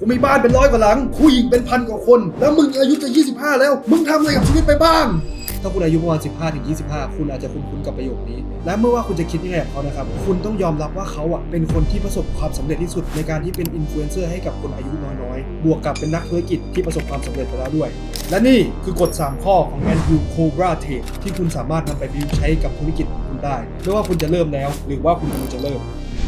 กูมีบ้านเป็นร้อยกว่าหลังผู้หญิงเป็นพันกว่าคน แล้วมึงอายุจะ 25 แล้ว มึงทำอะไรกับชีวิตไปบ้าง ถ้าคุณอายุประมาณ 15ถึง25 คุณอาจจะคุ้นๆกับประโยคนี้ และเมื่อว่าคุณจะคิดยังไงกับเขานะครับ คุณต้องยอมรับว่าเขาอะเป็นคนที่ประสบความสำเร็จที่สุดในการที่เป็นอินฟลูเอนเซอร์ให้กับคนอายุน้อยๆ บวกกับเป็นนักธุรกิจที่ประสบความสำเร็จไปแล้วด้วย และนี่คือกฎ 3 ข้อของ Andrew Cobra t a p e ที่คุณสามารถนำไปประยุกต์ใช้กับธุรกิจของคุณได้ ไม่ว่าคุณจะเริ่มแล้ว หรือว่าคุณกำลังจะเริ่ม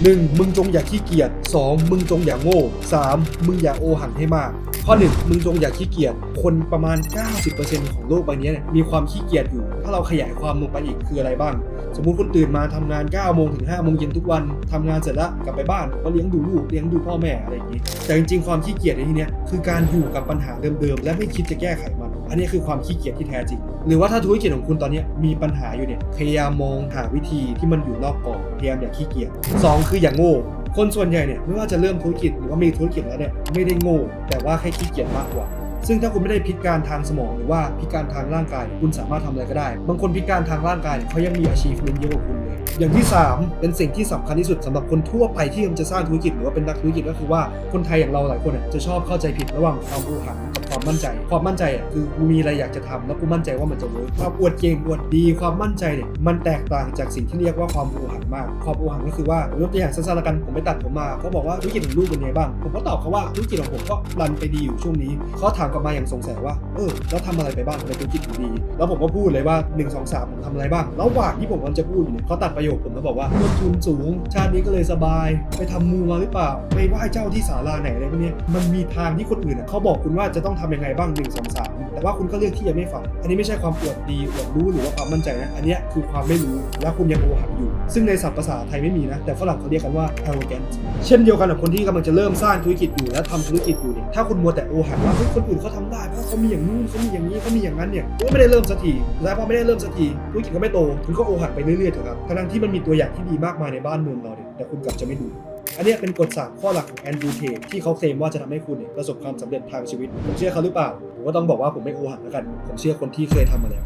1. มึงจงอย่าขี้เกียจ 2. มึงจงอย่าโง่ 3. มึงอย่าโอหังให้มาก ข้อ 1 มึงจงอย่าขี้เกียจ คนประมาณ 90%ของโลกใบนี้เนี่ยมีความขี้เกียจอยู่ ถ้าเราขยายความลงไปอีกคืออะไรบ้าง สมมุติคุณตื่นมาทำงาน9โมงถึง5โมงเย็นทุกวันทำงานเสร็จแล้วกลับไปบ้านก็เลี้ยงดูลูกเลี้ยงดูพ่อแม่อะไรอย่างนี้ แต่จริงๆความขี้เกียจในที่เนี้ยคือการอยู่กับปัญหาเดิมๆและไม่คิดจะแก้ไข อันนี้คือความขี้เกียจที่แท้จริง หรือว่าถ้าธุรกิจของคุณตอนนี้มีปัญหาอยู่เนี่ยพยายามมองหาวิธีที่มันอยู่นอกกรอบพยายามอย่าขี้เกียจสองคืออย่างโง่คนส่วนใหญ่เนี่ยไม่ว่าจะเริ่มธุรกิจหรือว่ามีธุรกิจแล้วเนี่ยไม่ได้โง่แต่ว่าแค่ขี้เกียจมากกว่า ซึ่งถ้าคุณไม่ได้พิการทางสมองหรือว่าพิการทางร่างกาย คุณสามารถทำอะไรก็ได้ บางคนพิการทางร่างกายเขายังมีอาชีพเเยอะกว่าคุณเลยอย่างที่ 3 เป็นสิ่งที่สำคัญที่สุดสำหรับคนทั่วไปที่กำลังจะสร้างธุรกิจหรือว่าเป็นนักธุรกิจก็คือว่าคนไทยอย่างเราหลายคนเนี่ยจะชอบเข้าใจผิดระหว่างความอูหังกับความมั่นใจ ความมั่นใจอะคือกูมีอะไรอยากจะทำแล้วกูมั่นใจว่ามันจะเวิร์กความอวดเก่งอวดดีความมั่นใจเนี่ยมันแตกต่างจากสิ่งที่เรียกว่าความอูหังมาก ความอูหังก็คือว่ายกตัวอย่างสั้นๆละกันผมไปตัดผมมาเขาบอกว่าธุรกิจของลูกเป็นไงบ้าง ผมก็ตอบเขาว่าธุรกิจของผมก็รันไปดีอยู่ช่วงนี้เขาถามกลับมาอย่างสงสัยว่าเออแล้วทำอะไรไปบ้างในธุรกิจดีแล้วผมก็พูดเลยว่า1 2 3ผมทำอะไรบ้างระหว่างที่ผมกำลังจะพูดอยู่เนี่ยเขาตัดประโยคผมแล้วบอกว่าต้นทุนสูง ชาตินี้ก็เลยสบาย ไปทำมูมาหรือเปล่า ไปไหว้เจ้าที่ศาลาไหนอะไรพวกเนี้ยมันมีทางที่คนอื่นเขาบอกคุณว่าจะต้องทำยังไงบ้าง1 2 3 แต่ว่าคุณก็เลือกที่จะไม่ฟัง อันนี้ไม่ใช่ความอวดดีอวดรู้หรือว่าความมั่นใจนะ อันนี้คือความไม่รู้และคุณยังโอหังอยู่ ซึ่งในศัพท์ภาษาไทยไม่มีนะ แต่ฝรั่งเขาเรียกกันว่า arrogant เช่นเดียวกันกับคนที่กำลังจะเริ่มสร้างธุรกิจอยู่และทำธุรกิจอยู่เนี่ยถ้าคุณมัวแต่โอหังว่าเฮ้ยคนอื่นเขาทำได้เพราะเขามีอย่างนู้นเขามีอย่างนี้เขามีอย่างนั้นเนี่ยก็ไม่ได้เริ่มสักทีและพอไม่ได้เริ่มสักทีธุรกิจก็ไม่โตคุณก็โอหังไปเรื่อยๆเถอะครับทั้งที่มันมีตัวอย่างที่ดีมากมายในบ้านเมืองเราเนี่ยแต่คุณกลับจะไม่ดู อันนี้เป็นกฎสามข้อหลักของแอนดรูเทที่เขาเคลมว่าจะทำให้คุณเนี่ยประสบความสำเร็จทางชีวิตผมเชื่อเขาหรือเปล่าผมก็ต้องบอกว่าผมไม่โอหังแล้วกัน ผมเชื่อคนที่เคยทำมาแล้ว